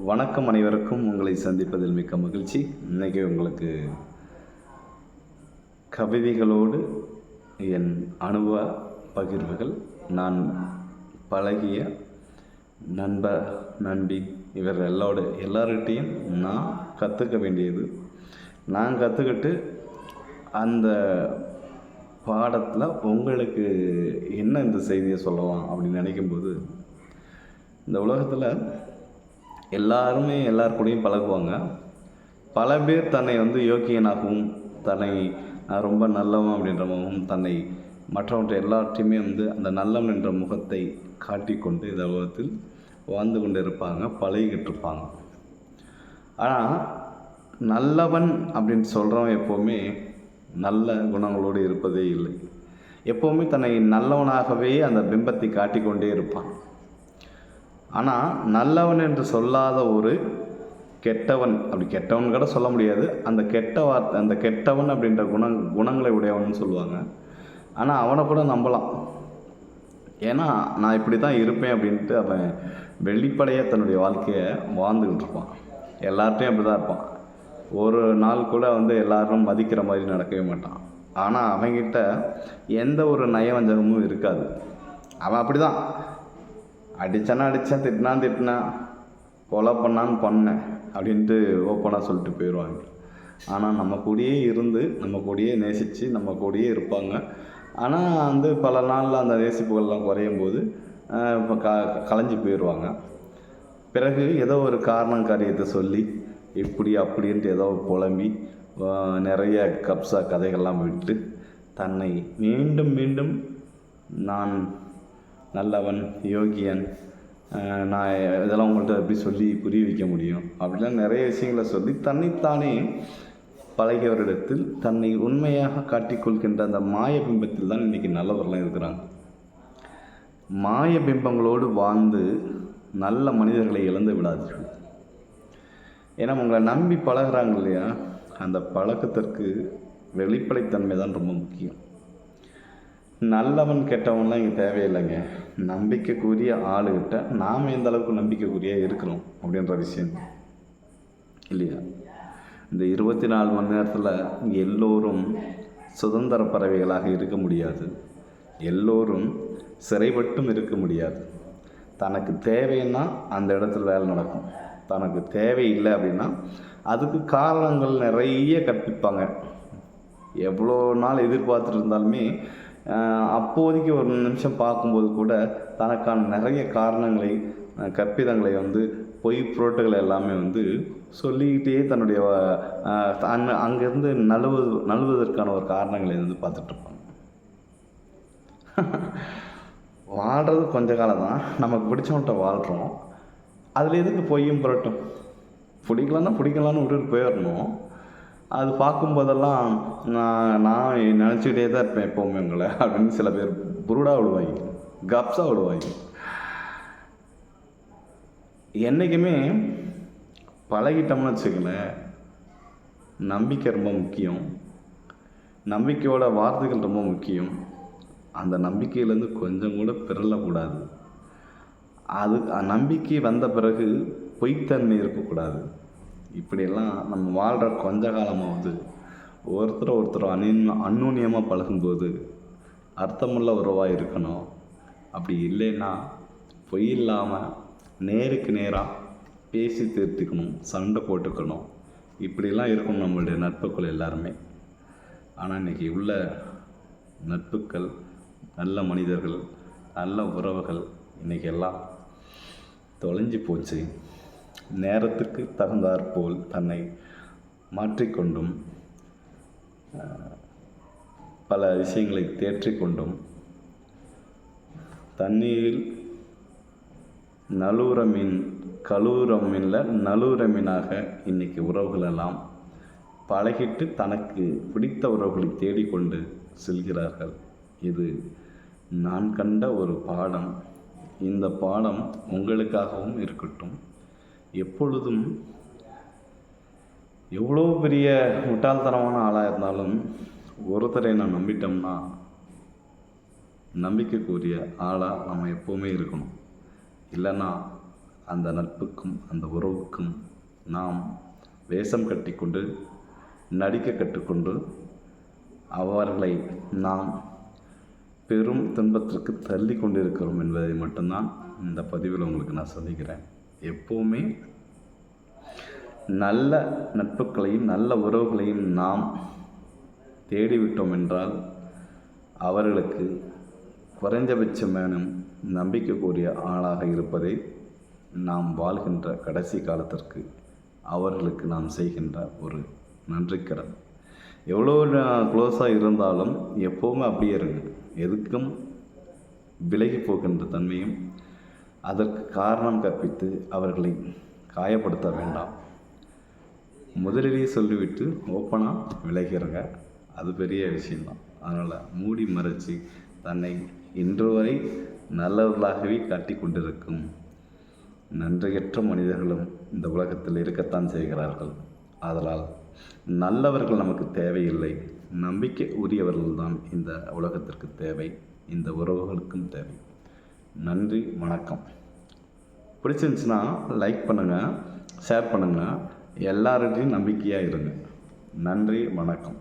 வணக்கம் அனைவருக்கும். உங்களை சந்திப்பதில் மிக்க மகிழ்ச்சி. இன்னைக்கு உங்களுக்கு கவிதைகளோடு என் அனுபவ பகிர்வுகள். நான் பழகிய நண்பர் நண்பி இவர் எல்லாரோட எல்லார்கிட்டையும் நான் கற்றுக்க வேண்டியது. நான் கற்றுக்கிட்டு அந்த பாடத்தில் உங்களுக்கு என்ன இந்த செய்தியை சொல்லலாம் அப்படின்னு நினைக்கும்போது இந்த உலகத்தில் எல்லாருமே எல்லார் கூடயும் பழகுவாங்க. பல பேர் தன்னை வந்து யோக்கியனாகவும் தன்னை நான் ரொம்ப நல்லவன் அப்படின்றமாகவும் தன்னை மற்றவற்றை எல்லாற்றையுமே வந்து அந்த நல்லவன் என்ற முகத்தை காட்டிக்கொண்டு இந்த உலகத்தில் வாழ்ந்து கொண்டு இருப்பாங்க பழகிக்கிட்டு இருப்பாங்க ஆனால் நல்லவன் அப்படின்னு சொல்கிறவன் எப்போவுமே நல்ல குணங்களோடு இருப்பதே இல்லை. எப்போவுமே தன்னை நல்லவனாகவே அந்த பிம்பத்தை காட்டிக்கொண்டே இருப்பான். ஆனால் நல்லவன் என்று சொல்லாத ஒரு கெட்டவன் அப்படி கெட்டவன் கூட சொல்ல முடியாது. அந்த கெட்ட வார்த்தை அந்த கெட்டவன் அப்படின்ற குணங் குணங்களை உடையவன் சொல்லுவாங்க. ஆனால் அவனை கூட நம்பலாம். ஏன்னா நான் இப்படி தான் இருப்பேன் அப்படின்ட்டு அவன் வெளிப்படையாக தன்னுடைய வாழ்க்கையை வாழ்ந்துக்கிட்டு இருப்பான். எல்லார்ட்டையும் அப்படி தான் இருப்பான். ஒரு நாள் கூட வந்து எல்லாரும் மதிக்கிற மாதிரி நடக்கவே மாட்டான். ஆனால் அவங்கிட்ட எந்த ஒரு நயவஞ்சகமும் இருக்காது. அவன் அப்படி தான் அடித்தானா அடித்தேன் திட்டினா திட்டினா கொலை பண்ணான்னு பண்ணேன் அப்படின்ட்டு ஓப்பனாக சொல்லிட்டு போயிடுவாங்க ஆனால் நம்ம கூடயே இருந்து நம்ம கூடயே நேசித்து நம்ம கூடயே இருப்பாங்க. ஆனால் வந்து பல நாளில் அந்த நேசிப்புகள்லாம் குறையும் போது இப்போ க கலைஞ்சு போயிடுவாங்க பிறகு ஏதோ ஒரு காரணம் காரியத்தை சொல்லி இப்படி அப்படின்ட்டு ஏதோ புலம்பி நிறைய கப்ஸா கதைகள்லாம் விட்டு தன்னை மீண்டும் மீண்டும் நான் நல்லவன் யோகியன். நான் இதெல்லாம் உங்கள்கிட்ட எப்படி சொல்லி புரிய வைக்க முடியும்? அப்படிலாம் நிறைய விஷயங்களை சொல்லி தன்னைத்தானே பழகியவரிடத்தில் தன்னை உண்மையாக காட்டிக்கொள்கின்ற அந்த மாய பிம்பத்தில் தான் இன்றைக்கி நல்லவர்களாக இருக்கிறாங்க. மாய பிம்பங்களோடு வாழ்ந்து நல்ல மனிதர்களை இழந்து விடாதீர்கள். ஏன்னா உங்களை நம்பி பழகுறாங்க இல்லையா? அந்த பழக்கத்திற்கு வெளிப்படைத்தன்மை தான் ரொம்ப முக்கியம். நல்லவன் கெட்டவன்லாம் இங்கே தேவையில்லைங்க. நம்பிக்கைக்குரிய ஆளுகிட்ட நாம் எந்த அளவுக்கு நம்பிக்கைக்குரிய இருக்கிறோம் அப்படின்ற விஷயம். இல்லையா? இந்த இருபத்தி நாலு மணி நேரத்தில் எல்லோரும் சுதந்திர பறவைகளாக இருக்க முடியாது. எல்லோரும் சிறைப்பட்டும் இருக்க முடியாது. தனக்கு தேவைன்னா அந்த இடத்துல வேலை நடக்கும். தனக்கு தேவையில்லை அப்படின்னா அதுக்கு காரணங்கள் நிறைய கற்பிப்பாங்க. எவ்வளோ நாள் எதிர்பார்த்துட்டு இருந்தாலுமே அப்போதைக்கு ஒரு நிமிஷம் பார்க்கும்போது கூட தனக்கான நிறைய காரணங்களை கற்பிதங்களை வந்து பொய் புரோட்டுகளை எல்லாமே வந்து சொல்லிக்கிட்டே தன்னுடைய ஆஹ், அங்கேருந்து நழுவது நழுவதற்கான ஒரு காரணங்களை வந்து பார்த்துட்ருப்பாங்க. வாழ்கிறது கொஞ்ச காலம் தான். நமக்கு பிடிச்சவன்ட்ட வாழ்கிறோம் அதில் எதுக்கு பொய்யும் புரட்டும்? பிடிக்கலன்னா பிடிக்கலான்னு விட்டுட்டு போயிடணும். அது பார்க்கும்போதெல்லாம் நான் நான் நினச்சிக்கிட்டே தான் இருப்பேன் எப்போவுமே உங்களை அப்படின்னு சில பேர் புருடாக விடுவாங்க கப்ஸாக விடுவாங்க. என்றைக்குமே பழகிட்டோம்னு வச்சுக்கங்களேன் நம்பிக்கை ரொம்ப முக்கியம். நம்பிக்கையோட வார்த்தைகள் ரொம்ப முக்கியம். அந்த நம்பிக்கையிலேருந்து கொஞ்சம் கூட பிறலக்கூடாது அது நம்பிக்கை வந்த பிறகு பொய்த்தன்மை இருக்கக்கூடாது. இப்படியெல்லாம் நம்ம வாழ்கிற கொஞ்ச காலமாவது ஒருத்தர் ஒருத்தர் அந்நின் அந்நுன்யமாக பழகும்போது அர்த்தமுள்ள உறவாக இருக்கணும். அப்படி இல்லைன்னா பொய் இல்லாமல் நேருக்கு நேராக பேசி தீர்த்துக்கணும் சண்டை போட்டுக்கணும். இப்படிலாம் இருக்கும் நம்மளுடைய நட்புகள் எல்லாருமே. ஆனால் இன்றைக்கி உள்ள நட்புகள் நல்ல மனிதர்கள் நல்ல உறவுகள் இன்றைக்கி எல்லாம் தொலைஞ்சு போச்சு. நேரத்துக்கு தகுந்தாற்போல் தன்னை மாற்றிக்கொண்டும் பல விஷயங்களை தேற்றிக்கொண்டும் தண்ணீரில் நலுற மீன் நலூரமினாக மீனில் நலுற மீனாக இன்னைக்கு உறவுகளெல்லாம் பழகிட்டு தனக்கு பிடித்த உறவுகளை தேடிக்கொண்டு செல்கிறார்கள். இது நான் கண்ட ஒரு பாடம். இந்த பாடம் உங்களுக்காகவும் இருக்கட்டும். எப்பொழுதும் எவ்வளோ பெரிய முட்டாள்தனமான ஆளாக இருந்தாலும் ஒருத்தரை நான் நம்பிட்டோம்னா நம்பிக்கைக்குரிய ஆளாக நம்ம எப்போவுமே இருக்கணும். இல்லைன்னா அந்த நட்புக்கும் அந்த உறவுக்கும் நாம் வேஷம் கட்டிக்கொண்டு நடிக்க கற்றுக்கொண்டு அவர்களை நாம் பெரும் துன்பத்திற்கு தள்ளி கொண்டிருக்கிறோம் என்பதை மட்டும்தான் இந்த பதிவில் உங்களுக்கு நான் சொல்லிக்கிறேன். எப்போவுமே நல்ல நட்புகளையும் நல்ல உறவுகளையும் நாம் தேடிவிட்டோம் என்றால் அவர்களுக்கு குறைஞ்சபட்சமேனும் நம்பிக்கைக்குரிய ஆளாக இருப்பதே நாம் வாழ்கின்ற கடைசி காலத்திற்கு அவர்களுக்கு நாம் செய்கின்ற ஒரு நன்றிக்கடன் எவ்வளோ க்ளோஸாக இருந்தாலும் எப்போவுமே அப்படியே இருங்க. எதுக்கும் விலகி போகின்ற தன்மையும் அதற்கு காரணம் கற்பித்து அவர்களை காயப்படுத்த வேண்டாம். முதலிலேயே சொல்லிவிட்டு ஓப்பனாக விளைகிறங்க அது பெரிய விஷயம்தான். அதனால் மூடி மறைச்சி தன்னை இன்று வரை நல்லவர்களாகவே காட்டி கொண்டிருக்கும் நன்றியற்ற மனிதர்களும் இந்த உலகத்தில் இருக்கத்தான் செய்கிறார்கள். ஆதலால் நல்லவர்கள் நமக்கு தேவையில்லை. நம்பிக்கை உரியவர்கள் தான் இந்த உலகத்திற்கு தேவை. இந்த உறவுகளுக்கும் தேவை. நன்றி வணக்கம். பிடிச்சிருந்துச்சுன்னா லைக் பண்ணுங்கள் ஷேர் பண்ணுங்கள் எல்லார்கிட்டையும் நம்பிக்கையாக இருங்க. நன்றி வணக்கம்.